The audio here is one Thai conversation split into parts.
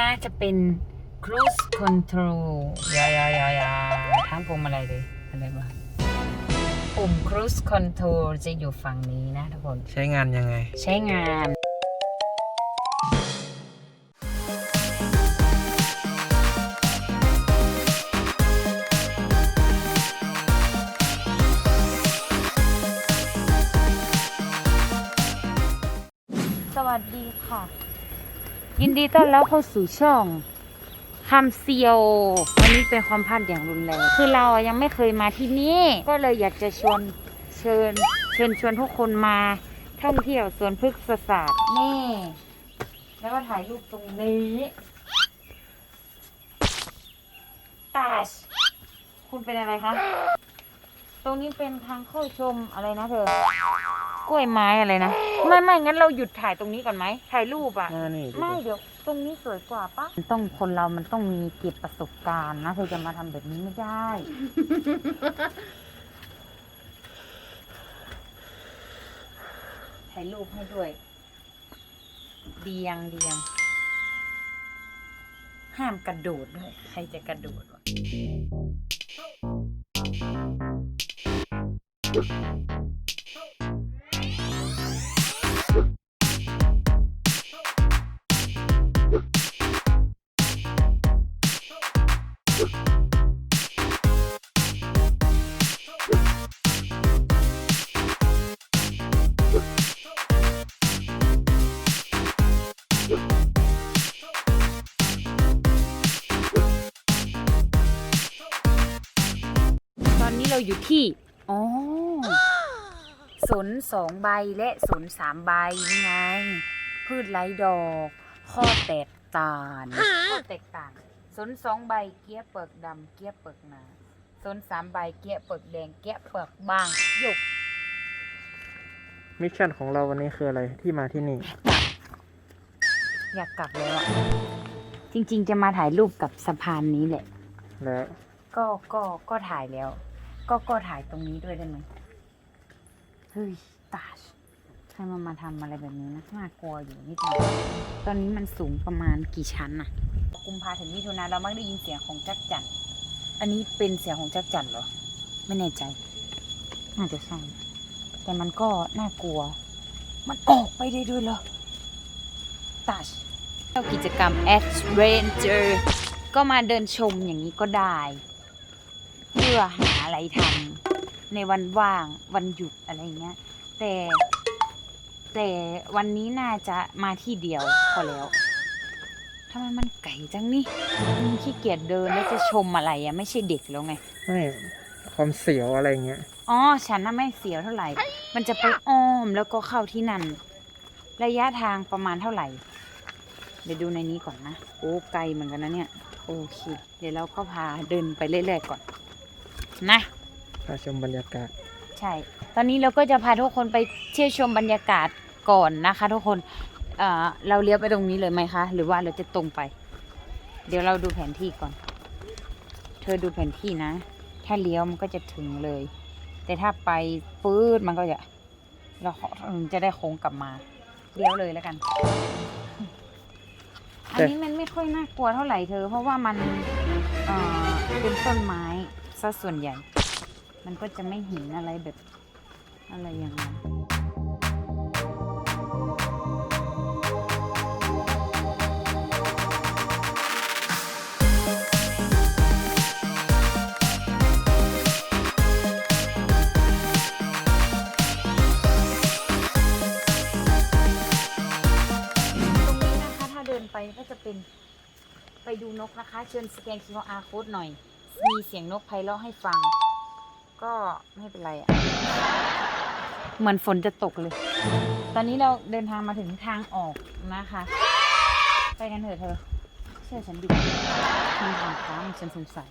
นะจะเป็น cruise control ยายายายาทั้งปุ่มอะไรเลยอะไรวะปุ่ม cruise control จะอยู่ฝั่งนี้นะทุกคน ใช้งานยังไง ใช้งานสวัสดีค่ะ ยินดีต้อนรับเข้าสู่ช่องคำเซียววันนี้เป็นความพลาดอย่างรุนแรงคือเราอะยังไม่เคยมาที่นี่ ก็เลยอยากจะชวนเชิญ เชิญชวนทุกคนมาท่องเที่ยวสวนพฤกษศาสตร์นี่ แล้วก็ถ่ายรูปตรงนี้ตาชคุณเป็นอะไรคะ ตรงนี้เป็นทางเข้าชมอะไรนะเธอ กล้วยไม้อะไรนะ ไม่ไม่งั้นเราหยุดถ่ายตรงนี้ก่อนไหมถ่ายรูปอะอ่านี่ไม่เดี๋ยว ตรงนี้สวยกว่าปะมันต้องคนเรามันต้องมีเก็บประสบการณ์นะเธอจะมาทำแบบนี้ไม่ได้ ถ่ายรูปให้ด้วย เดียงเดียง ห้ามกระโดดด้วย ใครจะกระโดดวะ อนนี้เราอยู่ที่ อ๋อ สนสองใบและสนสามใบนี่ไง พืชไร้ดอก ข้อแตกต่างข้อแตกต่าง สนสองใบเกี้ยเปลือกดำเกี้ยเปลือกหนาสนสามใบเกี้ยเปลือกแดงเกี้ยเปลือกบางหยกมิชชั่นของเราวันนี้คืออะไรที่มาที่นี่ อยากกลับแล้วอะจริง ๆ จะมาถ่ายรูปกับสะพานนี้แหละ แล้ว ก็ก็ก็ถ่ายแล้ว ก็ก็ถ่ายตรงนี้ด้วยได้ไหมเฮ้ยตาชใครมามาทำอะไรแบบนี้นะน่ากลัวอยู่นิดนึงตอนนี้มันสูงประมาณกี่ชั้นน่ะกุมภาถึงมิถุนาเรามักได้ยินเสียงของจักรจันทร์อันนี้เป็นเสียงของจักรจันทร์เหรอ ไม่แน่ใจ น่าจะใช่แต่มันก็น่ากลัว มันออกไปได้ด้วยเหรอตาชเที่ยวกิจกรรม Adventure ก็มาเดินชมอย่างนี้ก็ได้ เพื่อหาอะไรทำในวันว่างวันหยุดอะไรเงี้ย แต่แต่วันนี้น่าจะมาที่เดียวพอแล้วทำไมมันไก่จังนี่อืมขี้เกียจเดินแล้วจะชมอะไรอะไม่ใช่เด็กแล้วไง ไม่ความเสียวอะไรเงี้ย อ๋อ ฉันน่ะไม่เสียวเท่าไหร่ มันจะไปอ้อมแล้วก็เข้าที่นั่น ระยะทางประมาณเท่าไหร่ เดี๋ยวดูในนี้ก่อนนะ โอ้ ไกลเหมือนกันนะเนี่ย โอเค เดี๋ยวเราก็พาเดินไปเรื่อยๆก่อน นะพาชมบรรยากาศ ใช่ ตอนนี้เราก็จะพาทุกคนไปเที่ยวชมบรรยากาศก่อนนะคะ ทุกคนเอ่อเราเลี้ยวไปตรงนี้เลยไหมคะ หรือว่าเราจะตรงไป เดี๋ยวเราดูแผนที่ก่อน เธอดูแผนที่นะ ถ้าเลี้ยวมันก็จะถึงเลย แต่ถ้าไปปื๊ดมันก็จะเราจะได้โค้งกลับมา เลี้ยวเลยแล้วกัน อันนี้มันไม่ค่อยน่ากลัวเท่าไหร่เธอ เพราะว่ามันเอ่อเป็นต้นไม้ ซะส่วนใหญ่ มันก็จะไม่เห็นอะไรแบบอะไรอย่างนั้นตรงนี้นะคะถ้าเดินไปก็จะเป็นไปดูนกนะคะ เชิญสแกน QR code หน่อย มีเสียงนกไพเราะให้ฟัง ก็ไม่เป็นไรอะ่ะ เหมือนฝนจะตกเลย ตอนนี้เราเดินทางมาถึงทางออกนะคะ ไปกันเถอะเธอ เชื่อฉันดิทางทางค้างฉันสงสัย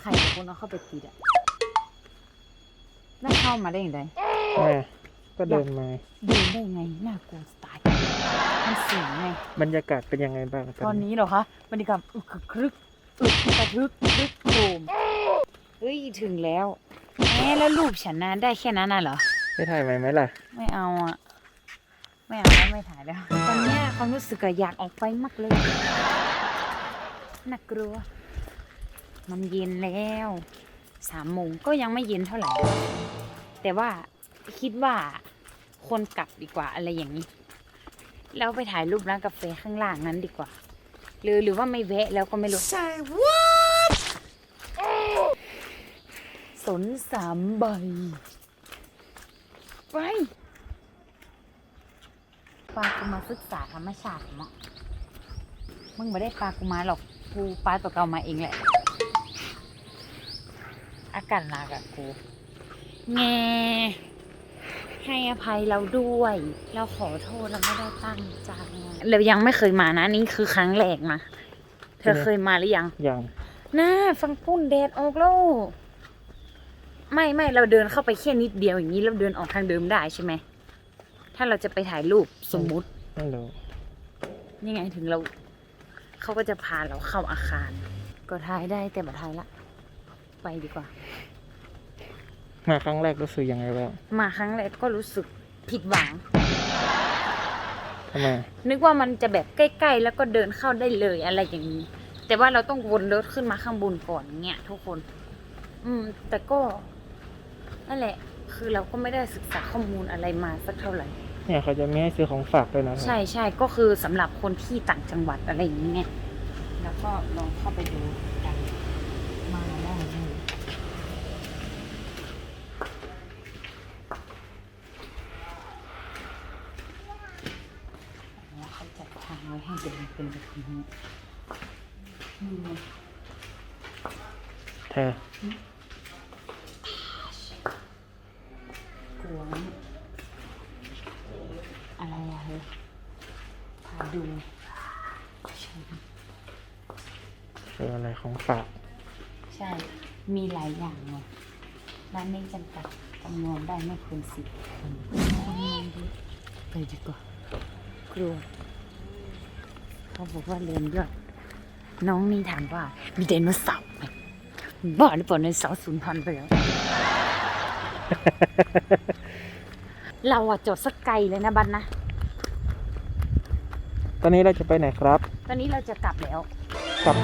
ใครเป็นคนเอาเข้าไปติดอะแล้วเข้ามาได้อย่างไรแม่ก็เดินมา เดินได้ไงน่ากลัวสไตล์มันเสียงไง บรรยากาศเป็นยังไงบ้างตอนนี้เหรอคะบรรยากาศอึกครึก อึกกระทึกครึกโครมเฮ้ย ถึงแล้วแหมแล้วรูปฉันนะได้แค่นั้นน่ะเหรอ ได้ถ่ายไหมไหมล่ะ ไม่เอาอะ ไม่เอาแล้วไม่ถ่ายแล้ว ตอนเนี้ยความรู้สึกอะอยากออกไปมากเลย น่ากลัว มันเย็นแล้ว สามโมงก็ยังไม่เย็นเท่าไหร่ แต่ว่าคิดว่าคนกลับดีกว่าอะไรอย่างนี้ แล้วไปถ่ายรูปร้านกาแฟข้างล่างนั้นดีกว่า หรือหรือว่าไม่แวะแล้วก็ไม่รู้ Say what? สนสามใบ ไปปลากูมาศึกษาธรรมชาติมั้งมึงไม่ได้ปลากูมาหรอก กูปลาตัวเก่ามาเองแหละ อากาศหนักอะกูแง ให้อภัยเราด้วย เราขอโทษเราไม่ได้ตั้งใจเรายังไม่เคยมานะนี่คือครั้งแรกนะเธอเคยมาหรือยังอย่างน่าฟังปุ้นแดดออกแล้วไม่ไม่เราเดินเข้าไปแค่นิดเดียวอย่างนี้เราเดินออกทางเดิมได้ใช่ไหมถ้าเราจะไปถ่ายรูปสมมุติไม่รู้ยังไงถึงเราเขาก็จะพาเราเข้าอาคาร ก็ถ่ายได้แต่บัถ่ายละ ไปดีกว่า มาครั้งแรกรู้สึกยังไงบ้างมาครั้งแรกก็รู้สึกผิดหวัง ทำไม นึกว่ามันจะแบบใกล้ๆ แล้วก็เดินเข้าได้เลยอะไรอย่างนี้ แต่ว่าเราต้องวนรถขึ้นมาข้างบนก่อนเงี้ยทุกคน อืม แต่ก็นั่นแหละ คือเราก็ไม่ได้ศึกษาข้อมูลอะไรมาสักเท่าไหร่ เนี่ยเขาจะมีให้ซื้อของฝากด้วยนะใช่ใช่ก็คือสำหรับคนที่ต่างจังหวัดอะไรอย่างเงี้ยแล้วก็ลองเข้าไปดูกันมาได้เลยแล้วเขา จัดทางไว้ให้เดินเป็นแบบนี้อืมเธอ กลัวนะอะไรอะเฮ้ยพาดูชมคืออะไรของฝาก ใช่ มีหลายอย่างเลยร้านนี้จำกัดจำนวนได้ไม่เกินสิบคนคนงานดีไปดีกว่ากลัว เขาบอกว่าเรียนยอดน้องนี่ถามว่า มีไดโนเสาร์ไหมบ้าหรือเปล่าไดโนเสาร์สูญพันธุ์ไปแล้ว เราอะจดสักไกลเลยนะบันนะ ตอนนี้เราจะไปไหนครับ ตอนนี้เราจะกลับแล้ว กลับ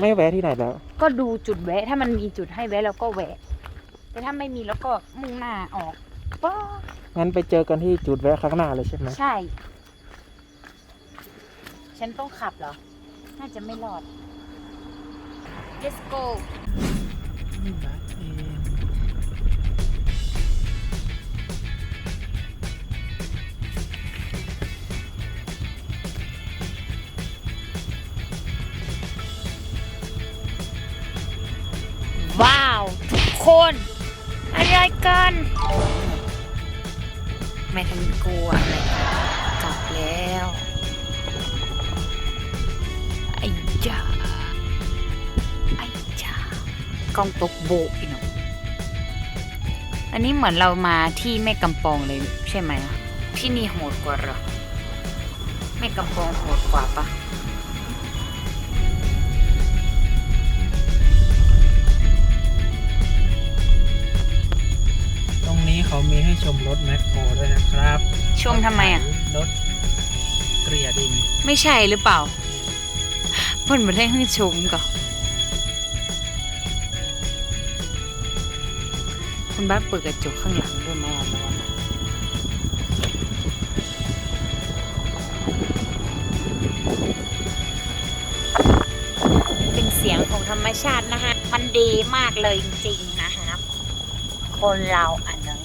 ไม่แวะที่ไหนแล้ว ก็ดูจุดแวะ ถ้ามันมีจุดให้แวะเราก็แวะ แต่ถ้าไม่มีเราก็มุ่งหน้าออกป๊องั้นไปเจอกันที่จุดแวะข้างหน้าเลยใช่ไหม ใช่ ฉันต้องขับเหรอ น่าจะไม่รอด let's go ว้าว ทุกคน อะไรกัน ไม่ทันกลัวอะไรกันกลับแล้วากองตกโบกอีกเนาะอันนี้เหมือนเรามาที่แม่กำปองเลยใช่ไหมอะที่นี่โหดกว่าเหรอแม่กำปองโหดกว่าปะตรงนี้เขามีให้ชมรถแมคโครด้วยนะครับชมทำไมอะรถเกลี่ยดิน ไม่ใช่หรือเปล่าเพิ่นมาได้ให้ชมก่อน คุณบ้านเปิดกระจกข้างหลังด้วยไหมอะร้อนเป็นเสียงของธรรมชาตินะฮะ มันดีมากเลยจริงๆนะฮะ คนเราอันนึง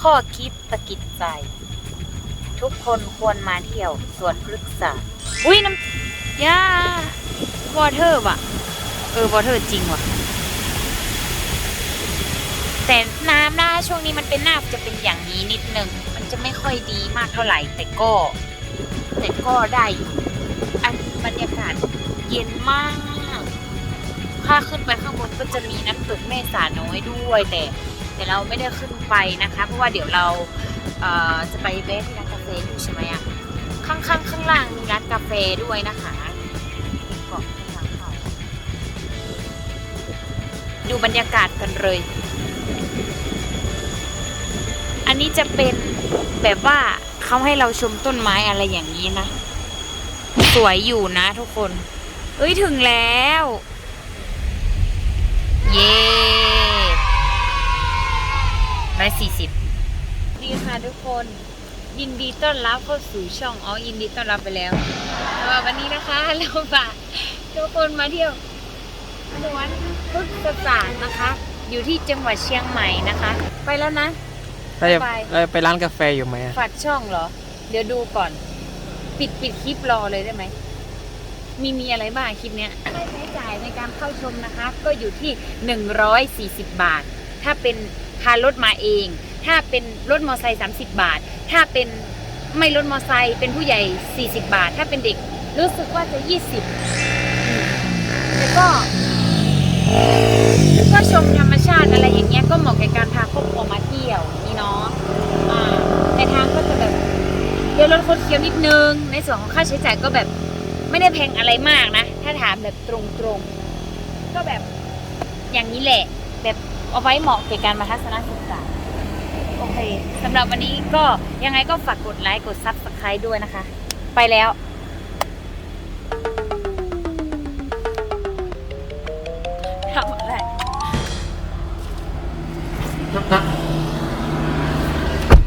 ข้อคิดตะกิดใจ ทุกคนควรมาเที่ยวสวนพฤกษา อุ้ยน้ำยาวอเทอร์ว่ะ เออวอเทอร์จริงว่ะ แต่น้ำหน้าช่วงนี้มันเป็นหน้าจะเป็นอย่างนี้นิดนึง มันจะไม่ค่อยดีมากเท่าไหร่ แต่ก็แต่ก็ได้อยู่อันบรรยากาศเย็นมากถ้าขึ้นไปข้างบนก็จะมีน้ำตกแม่สาน้อยด้วย แต่แต่เราไม่ได้ขึ้นไปนะคะ เพราะว่าเดี๋ยวเราเอ่อจะไปแวะที่ร้านกาแฟอยู่ใช่ไหมอะข้างๆข้างล่างมีร้านกาแฟด้วยนะคะเกาะทางเขาดูบรรยากาศกันเลย นี้จะเป็นแบบว่าเขาให้เราชมต้นไม้อะไรอย่างนี้นะ สวยอยู่นะทุกคน เอ้ยถึงแล้ว เย้ร้อยสี่สิบดีค่ะทุกคนยินดีต้อนรับเข้าสู่ช่องอ๋อยินดีต้อนรับไปแล้วสำหรับวันนี้นะคะเราพากทุกคนมาเที่ยวสวนพฤกษศาสตร์นะคะ อยู่ที่จังหวัดเชียงใหม่นะคะ ไปแล้วนะ เราจะไป เราจะไปร้านกาแฟอยู่ไหมอะฝากช่องเหรอ เดี๋ยวดูก่อน ปิดปิดคลิปรอเลยได้ไหม มีมีอะไรบ้างคลิปเนี้ยค่าใช้จ่ายในการเข้าชมนะคะ ก็อยู่ที่ 140 บาท ถ้าเป็นพารถมาเอง ถ้าเป็นรถมอไซค์30 บาท ถ้าเป็นไม่รถมอไซค์เป็นผู้ใหญ่ 40 บาท ถ้าเป็นเด็กรู้สึกว่าจะ 20อืมแล้วก็ ก็ชมธรรมชาติอะไรอย่างเงี้ยก็เหมาะกับการพาครอบครัวมาเที่ยวนี่เนาะอ่าในทางก็จะแบบ เดี๋ยวลดคดเคี้ยวนิดนึง ในส่วนของค่าใช้จ่ายก็แบบไม่ได้แพงอะไรมากนะ ถ้าถามแบบตรงๆ ก็แบบอย่างนี้แหละ แบบเอาไว้เหมาะแก่การมาทัศนศึกษา โอเคสำหรับวันนี้ก็ยังไงก็ฝากกดไลค์กดซับสไคร b e ด้วยนะคะ ไปแล้ว